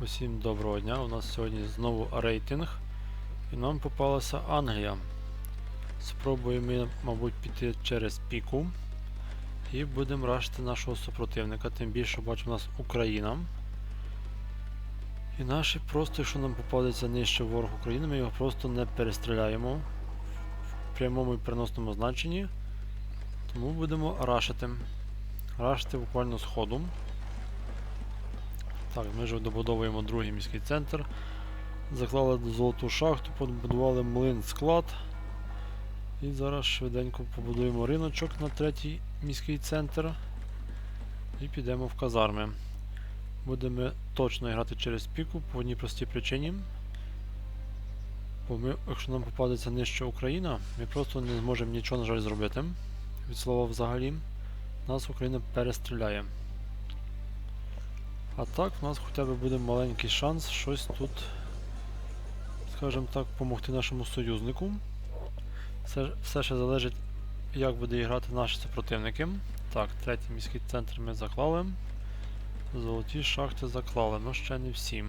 Усім доброго дня. У нас сьогодні знову рейтинг. І нам попалася Англія. Спробуємо, мабуть, піти через піку. І будемо рашити нашого супротивника. Тим більше бачимо у нас Україна. І наші просто, якщо нам попадеться нижче ворог України, ми його просто не перестріляємо в прямому і переносному значенні. Тому будемо рашити. Рашити буквально з ходу. Так, ми вже добудовуємо другий міський центр. Заклали золоту шахту, побудували млин склад. І зараз швиденько побудуємо риночок на третій міський центр. І підемо в казарми. Будемо точно грати через піку по одній простій причині. Бо ми, якщо нам попадеться нижче Україна, ми просто не зможемо нічого, на жаль, зробити. Від слова взагалі. Нас Україна перестріляє. А так, в нас хоча б буде маленький шанс щось тут, скажімо так, допомогти нашому союзнику. Все, все ще залежить, як буде грати наші супротивники. Так, третій міський центр ми заклали. Золоті шахти заклали, ну ще не всі.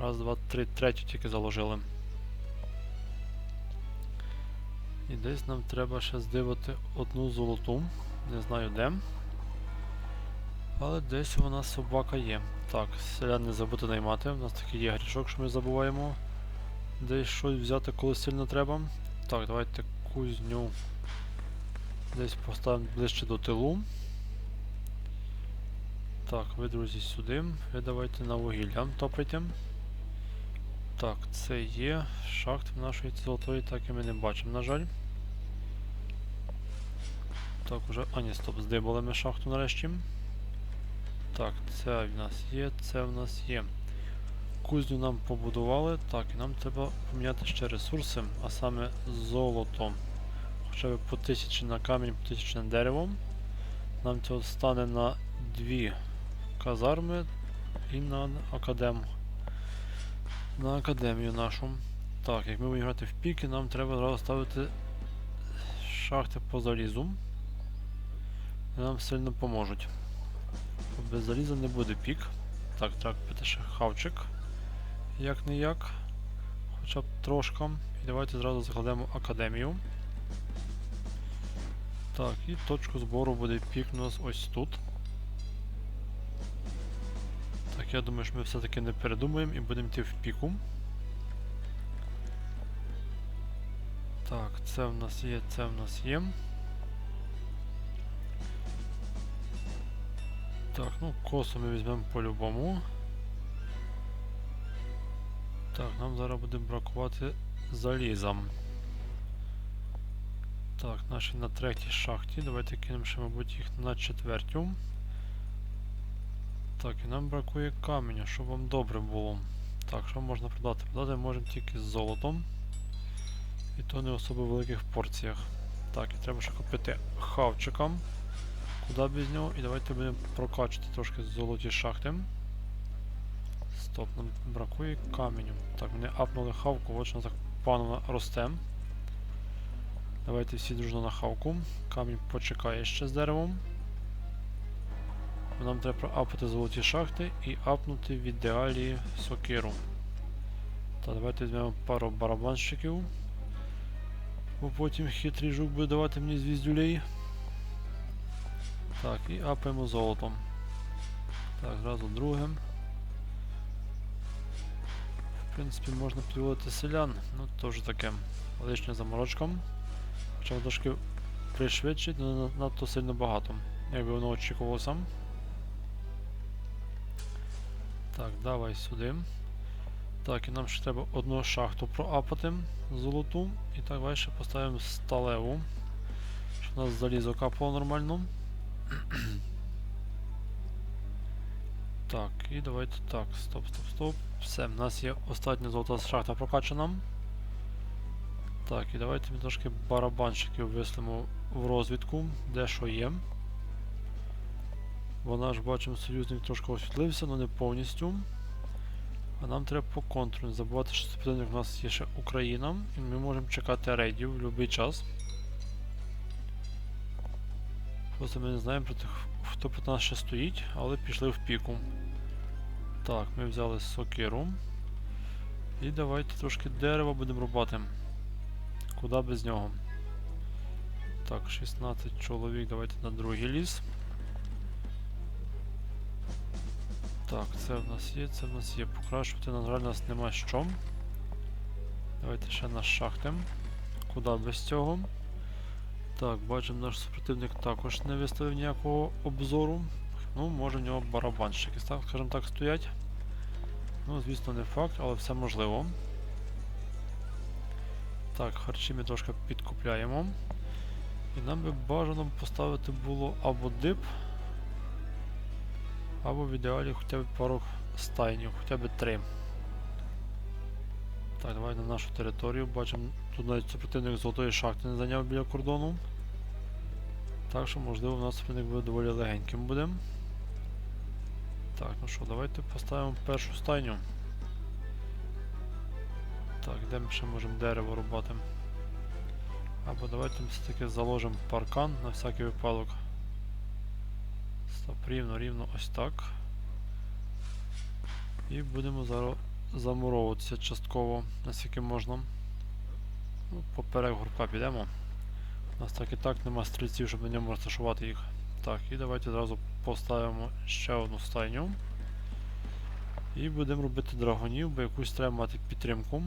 Раз, два, три, третю тільки заложили. І десь нам треба ще здивити одну золоту. Не знаю де. Але десь у нас собака є. Так, селян не забути наймати. У нас такий є грішок, що ми забуваємо. Десь щось взяти, коли сильно треба. Так, давайте кузню десь поставимо ближче до тилу. Так, ви, друзі, сюди. Ви давайте на вугілля топайте. Так, це є. Шахти нашої золотої, так і ми не бачимо, на жаль. Так, уже. А, ні, стоп, здибали ми шахту нарешті. Так, це в нас є, це в нас є. Кузню нам побудували. Так, і нам треба поміняти ще ресурси, а саме золото. Хоча б по тисячі на камінь, по тисячі на дерево. Нам цього стане на дві казарми і на академ. На академію нашу. Так, як ми будемо грати в піки, нам треба зразу ставити шахти по залізу. Нам сильно поможуть. Без заліза не буде пік. Так, купити ще хавчик. Як не як. Хоча б трошки. І давайте зразу закладемо академію. Так, і точку збору буде пік у нас ось тут. Так, я думаю, що ми все-таки не передумаємо і будемо йти в піку. Так, це в нас є, це в нас є. Так, ну косу ми візьмемо по-любому. Так, нам зараз буде бракувати заліза. Так, наші на третій шахті. Давайте кинемо ще, мабуть, їх на четвертю. Так, і нам бракує каменю, щоб вам добре було. Так, що можна продати? Продати можемо тільки з золотом. І то не особо в великих порціях. Так, і треба ще купити хавчиком. Куди без нього? І давайте будемо прокачати трошки золоті шахти. Стоп, нам бракує каменю. Так, мене апнули хавку, от що так паново росте. Давайте всі дружно на хавку. Камінь почекає ще з деревом. Нам треба проапати золоті шахти і апнути в ідеалі сокиру. Та давайте візьмемо пару барабанщиків. Бо потім хитрий жук буде давати мені звіздюлей. Так, і апаємо золотом. Так, зразу другим. В принципі, можна підводити селян, ну теж таке. Лишня заморочка. Хоча трошки пришвидшить, але надто сильно багато. Якби воно очікувалося. Так, давай сюди. Так, і нам ще треба одну шахту проапати золоту. І так ще поставимо сталеву. Щоб у нас залізо капало нормально. Так, і давайте так, стоп, стоп, стоп. Все, в нас є остання золота шахта прокачана. Так, і давайте ми трошки барабанщиків вислимо в розвідку, де що є. Бо наш бачимо союзник трошки освітлився, але не повністю. А нам треба по контру. Не забувати, що супротивник у нас є ще Україна, і ми можемо чекати рейдів в будь-який час. Просто ми не знаємо, проти, хто проти нас ще стоїть, але пішли в піку. Так, ми взяли сокиру. І давайте трошки дерева будемо рубати. Куди без нього? Так, 16 чоловік, давайте на другий ліс. Так, це в нас є, це в нас є. Покращувати, на жаль, у нас нема що. Давайте ще на шахти. Куди без цього? Так, бачимо, наш супротивник також не виставив ніякого обзору. Ну, може в нього барабанщики, скажімо так, стоять. Ну, звісно, не факт, але все можливо. Так, харчі ми трошки підкупляємо. І нам би бажано поставити було або дип, або в ідеалі хоча б пару стайнів, хоча б три. Так, давай на нашу територію. Бачимо, тут навіть супротивник золотої шахти не зайняв біля кордону. Так що, можливо, у нас супротивник буде доволі легеньким буде. Так, ну що, давайте поставимо першу стайню. Так, де ми ще можемо дерево рубати? Або давайте все-таки заложимо паркан на всякий випадок. Стоп, рівно, рівно ось так. І будемо зараз замуровуватися частково, наскільки можна. Ну, поперек гурка підемо. У нас так і так нема стрільців, щоб на ньому розташувати їх. Так, і давайте одразу поставимо ще одну стайню. І будемо робити драгонів, бо якусь треба мати підтримку.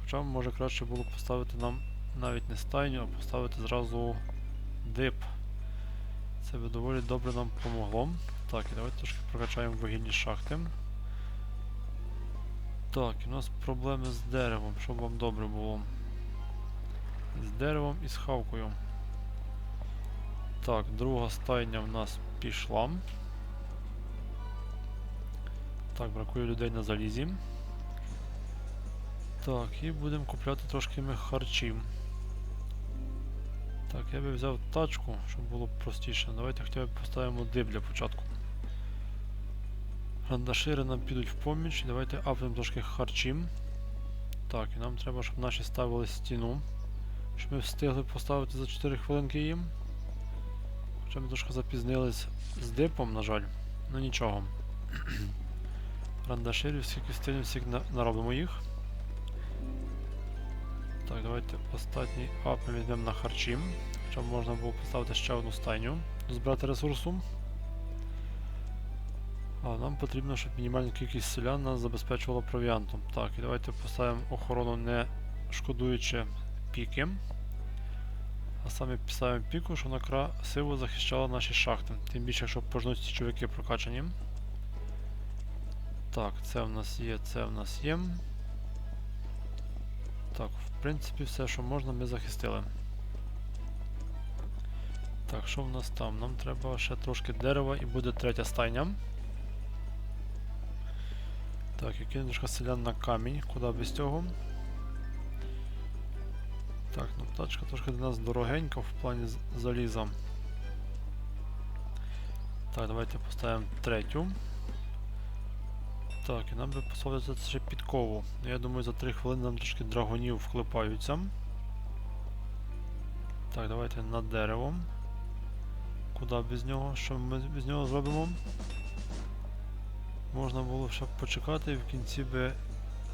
Хоча може краще було поставити нам навіть не стайню, а поставити зразу дип. Це би доволі добре нам помогло. Так, і давайте трошки прокачаємо вугільні шахти. Так, у нас проблеми з деревом, щоб вам добре було. З деревом і з хавкою. Так, друга стайня в нас пішла. Так, бракує людей на залізі. Так, і будемо купляти трошки ми харчів. Так, я би взяв тачку, щоб було простіше. Давайте хоча б поставимо дип для початку. Рандашири нам підуть в поміч. Давайте апнемо трошки харчів. Так, і нам треба, щоб наші ставили стіну. Щоб ми встигли поставити за 4 хвилинки їм. Хоча ми трошки запізнились з дипом, на жаль. Ну нічого. Рандаширів, скільки встигнемо, на- наробимо їх. Так, давайте останній ап візьмемо на харчі. Хоча можна було поставити ще одну стайню, збирати ресурсу. А нам потрібно, щоб мінімальна кількість селян нас забезпечувала провіантом. Так, і давайте поставимо охорону не шкодуючи піки. А саме поставимо піку, щоб вона красиво захищала наші шахти. Тим більше, якщо пожнуть ці чоловіки прокачані. Так, це в нас є, це в нас є. Так, в принципі, все, що можна, ми захистили. Так, що в нас там? Нам треба ще трошки дерева і буде третя стайня. Так, і кинемо трошки селян на камінь, куди без цього. Так, ну тачка трошки для нас дорогенька в плані заліза. Так, давайте поставимо третю. Так, і нам би поставити ще підкову. Я думаю, за 3 хвилини нам трошки драгонів вклипаються. Так, давайте на дерево. Куди без нього? Що ми без нього зробимо? Можна було ще почекати і в кінці би,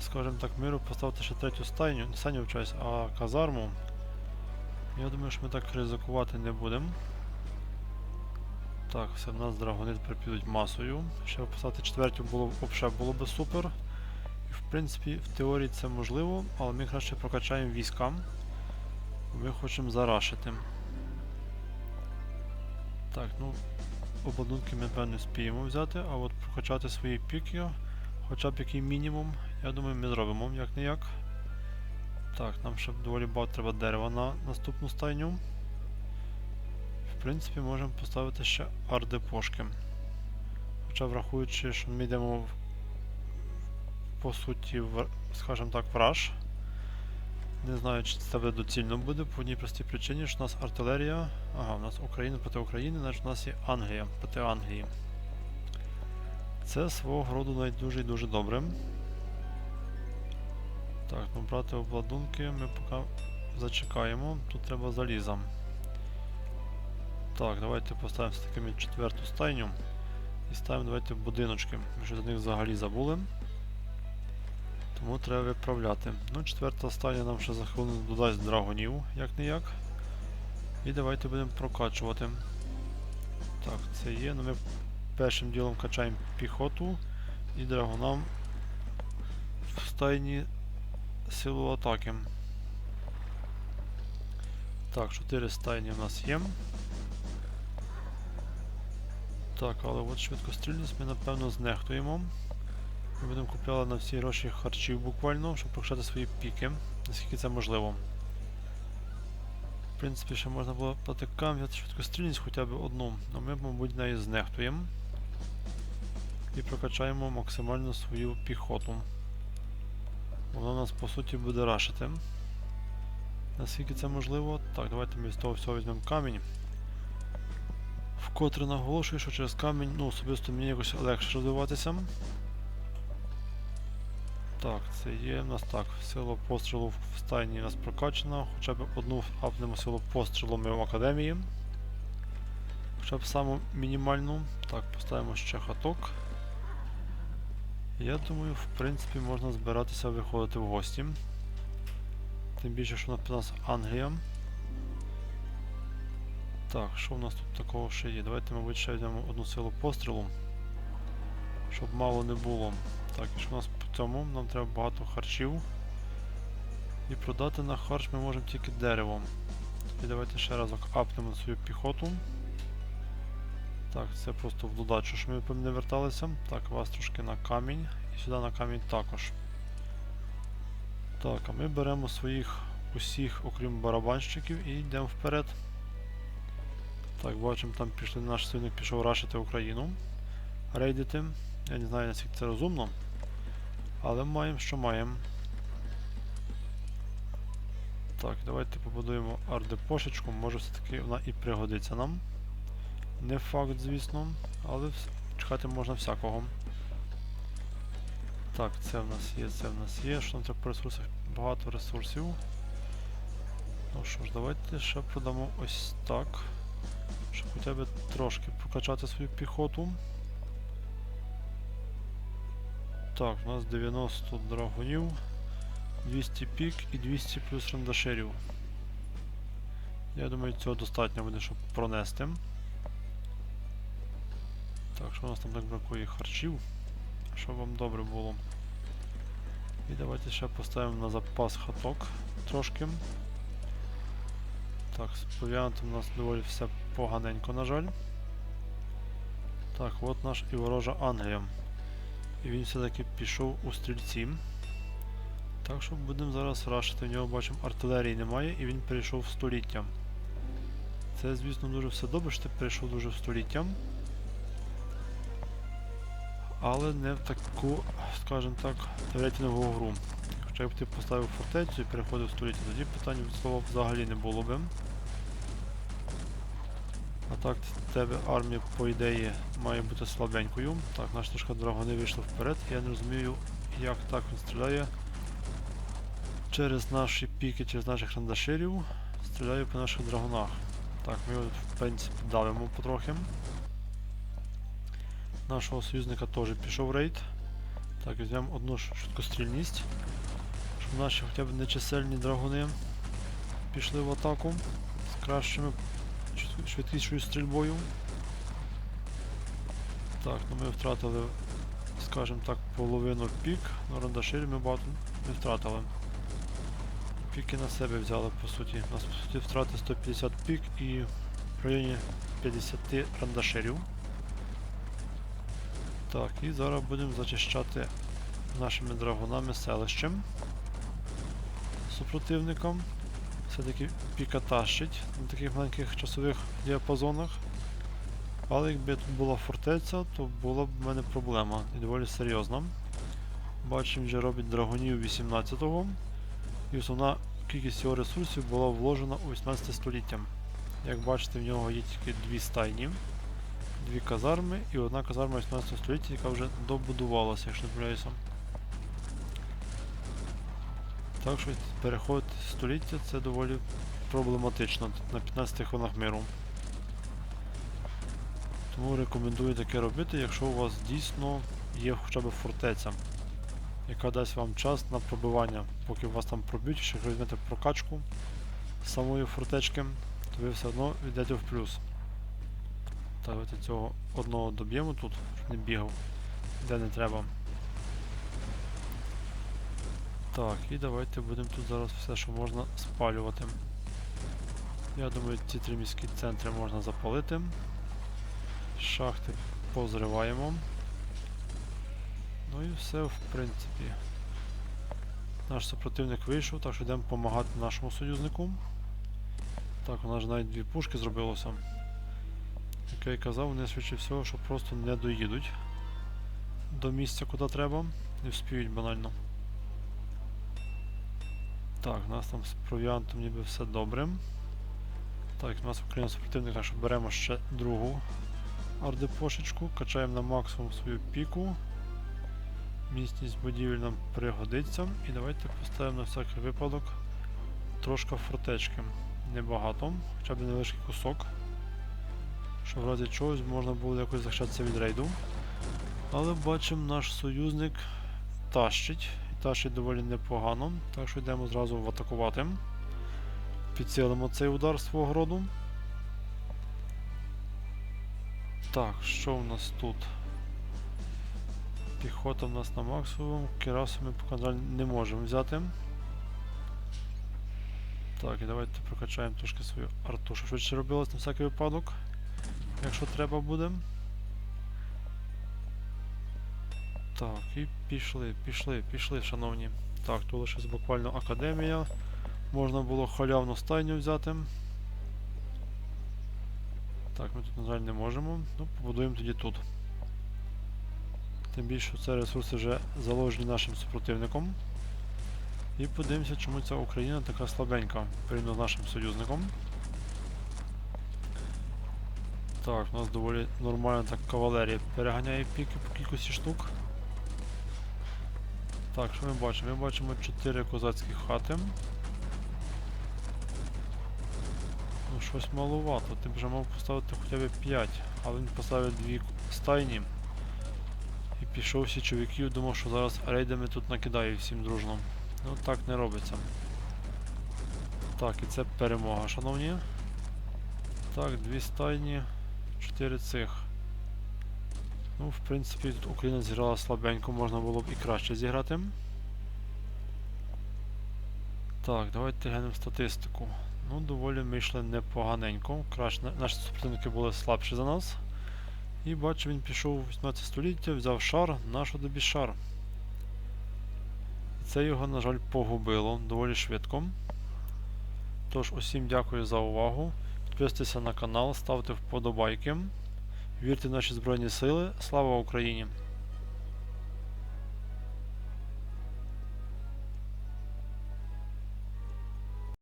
скажімо так, миру поставити ще третю стайню, не стайню вчась, а казарму. Я думаю, що ми так ризикувати не будемо. Так, все в нас драгони тепер підуть масою. Ще поставити четвертю було б було б супер. І в принципі, в теорії це можливо, але ми краще прокачаємо війська. Ми хочемо зарашити. Так, ну, обладунки ми певно спіємо взяти, а от прокачати свої піки, хоча б який мінімум, я думаю, ми зробимо як не як. Так, нам ще доволі багато треба дерева на наступну стайню. В принципі, можемо поставити ще ардепошки. Хоча врахуючи, що ми йдемо в, по суті, в, скажімо так, в. Не знаю, чи це буде доцільно буде, по одній простій причині, що у нас артилерія. Ага, у нас Україна проти України, значить у нас є Англія проти Англії. Це свого роду навіть дуже і дуже добре. Так, ну брати обладунки ми поки зачекаємо. Тут треба заліза. Так, давайте поставимо все-таки четверту стайню. І ставимо давайте будиночки. Ми ще до них взагалі забули. Тому треба виправляти. Ну, четверта стадія нам ще за хвилину додасть драгонів, як не як. І давайте будемо прокачувати. Так, це є. Ну ми першим ділом качаємо піхоту і драгонам в стайні силу атаки. Так, 4 стайні в нас є. Так, але от швидкострільність ми напевно знехтуємо. Ми будемо купляти на всі гроші харчів буквально, щоб прокачати свої піки, наскільки це можливо. В принципі, ще можна було платикам взяти швидкострільність хоча б одну, але ми, мабуть, неї знехтуємо. І прокачаємо максимально свою піхоту. Вона нас по суті буде рашити. Наскільки це можливо? Так, давайте ми з того всього візьмемо камінь. Вкотре наголошую, що через камінь, ну, особисто мені якось легше розвиватися. Так, це є у нас так. Сила пострілу в стайні у нас прокачана. Хоча б одну апнемо силу пострілу ми в академії. Хоча б саму мінімальну. Так, поставимо ще хаток. Я думаю, в принципі, можна збиратися виходити в гості. Тим більше, що у нас Англія. Так, що в нас тут такого ще є? Давайте, мабуть, ще візьмемо одну силу пострілу. Щоб мало не було. Так, і що у нас по цьому? Нам треба багато харчів. І продати на харч ми можемо тільки дерево. І давайте ще разок апнемо свою піхоту. Так, це просто в додачу, що ми не верталися. Так, вас трошки на камінь. І сюди на камінь також. Так, а ми беремо своїх усіх, окрім барабанщиків, і йдемо вперед. Так, бачимо, там пішли, наш сильник пішов рашити Україну. Рейдити. Я не знаю, наскільки це розумно. Але маємо, що маємо. Так, давайте побудуємо ардепошечку, може все-таки вона і пригодиться нам. Не факт, звісно, але чекати можна всякого. Так, це в нас є, це в нас є. Що нам треба по ресурсах? Багато ресурсів. Ну що ж, давайте ще продамо ось так. Щоб хоча б трошки прокачати свою піхоту. Так, у нас 90 драгунів, 200 пік і 200 плюс рандашерів. Я думаю, цього достатньо буде, щоб пронести. Так, що у нас там так бракує харчів? Щоб вам добре було. І давайте ще поставимо на запас хаток трошки. Так, з провіантом у нас доволі все поганенько, на жаль. Так, от наш і ворожа Англія. І він все-таки пішов у стрільці. Так що будемо зараз рашити. В нього бачимо артилерії немає і він перейшов в століття. Це, звісно, дуже все добре, що ти перейшов дуже в століття. Але не в таку, скажімо так, рейтингову гру. Хоча б ти поставив фортецю і переходив століття, тоді питань від слова взагалі не було би. А так, в тебе армія, по ідеї, має бути слабенькою. Так, наша трошка драгони вийшли вперед. Я не розумію, як так він стріляє. Через наші піки, через наших рандаширів. Стріляє по наших драгонах. Так, ми його, в принципі, давимо потрохи. Нашого союзника теж пішов рейд. Так, візьмемо одну швидкострільність. Щоб наші хоча б нечисельні драгуни пішли в атаку з кращими швидкішою стрільбою. Так, ну ми втратили, скажімо так, половину пік, но рандаширі ми багато не втратили. Піки на себе взяли, по суті. У нас по суті втрати 150 пік і в районі 50 рандаширів. Так, і зараз будемо зачищати нашими драгунами селищем супротивникам. Все-таки піка тащить на таких маленьких часових діапазонах. Але якби тут була фортеця, то була б в мене проблема і доволі серйозна. Бачимо, вже робить драгунів 18-го. І основна кількість його ресурсів була вложена у 18 століття. Як бачите, в нього є тільки дві стайні, дві казарми і одна казарма 18 століття, яка вже добудувалася, якщо не помиляюся. Так що переход століття це доволі проблематично на 15 хвилинах миру. Тому рекомендую таке робити, якщо у вас дійсно є хоча б фортеця, яка дасть вам час на пробивання. Поки вас там проб'ють, якщо візьмете прокачку самої фортечки, то ви все одно йдете в плюс. Давайте цього одного доб'ємо тут, щоб не бігав, де не треба. Так, і давайте будемо тут зараз все, що можна спалювати. Я думаю, ці три міські центри можна запалити. Шахти позриваємо. Ну і все, в принципі. Наш супротивник вийшов, так що йдемо допомагати нашому союзнику. Так, у нас навіть дві пушки зробилося. Як я й казав, вони швидше всього, що просто не доїдуть до місця, куди треба. Не вспіють банально. Так, у нас там з провіантом ніби все добре. Так, у нас Україна супротивник, так що беремо ще другу ардепошечку, качаємо на максимум свою піку. Міцність будівель нам пригодиться. І давайте поставимо на всякий випадок трошки фортечки. Небагато, хоча б невеличкий кусок. Щоб в разі чогось можна було якось захищатися від рейду. Але бачимо, наш союзник тащить. І тащить доволі непогано. Так що йдемо зразу в атакувати. Підцілимо цей удар свого роду. Так, що у нас тут? Піхота в нас на максимум, керасу ми поки не можемо взяти. Так, і давайте прокачаємо трошки свою арту, щоб швидше робилось на всякий випадок, якщо треба буде. Так, і пішли, пішли, пішли, шановні. Так, тут лише буквально академія. Можна було халявну стайню взяти. Так, ми тут, на жаль, не можемо. Ну, побудуємо тоді тут. Тим більше, це ресурси вже заложені нашим супротивником. І подивимося, чому ця Україна така слабенька порівняно з нашим союзником. Так, у нас доволі нормальна так кавалерія переганяє піки по кількості штук. Так, що ми бачимо? Ми бачимо 4 козацькі хати. Ну, щось маловато. Ти б вже мав поставити хоча б 5, але він поставив дві стайні. І пішов всі чоловіків, думав, що зараз рейдами тут накидає всім дружно. Ну так не робиться. Так, і це перемога, шановні. Так, дві стайні, чотири цих. Ну, в принципі, тут Україна зіграла слабенько, можна було б і краще зіграти. Так, давайте глянемо статистику. Ну, доволі ми йшли непоганенько. Краще, наші супротивники були слабші за нас. І бачу, він пішов у 18 століття, взяв шар, наш тобі шар. Це його, на жаль, погубило доволі швидко. Тож, усім дякую за увагу. Підписуйтеся на канал, ставте вподобайки. Вірте в наші Збройні Сили. Слава Україні!